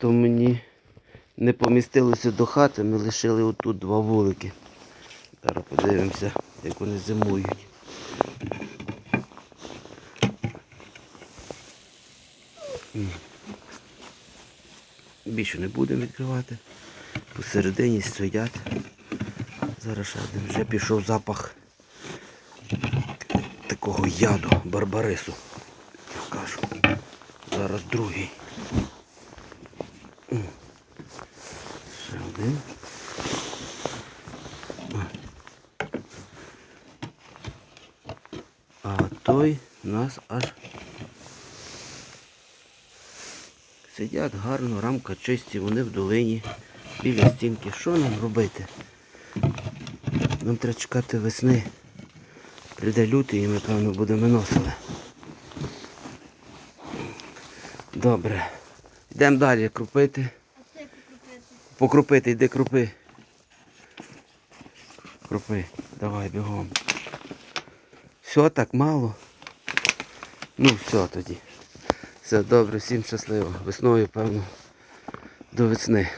то мені не помістилося до хати, ми лишили отут два вулики. Зараз подивимося, як вони зимують. Більше не будемо відкривати. Посередині стоять. Зараз ще один. вже пішов запах такого яду, барбарису. Кажу. Зараз другий. Ще один. А той у нас аж сидять гарно, рамка чисті, вони в долині, біля стінки. Що нам робити? Нам треба чекати весни. Прийде лютий і ми, певно, будемо носили. Добре. Йдемо далі крупити. Покрупити, йди крупи. Крупи. Давай бігом. Все так мало. Ну все тоді. Все добре, всім щасливо. Весною, певно, до весни.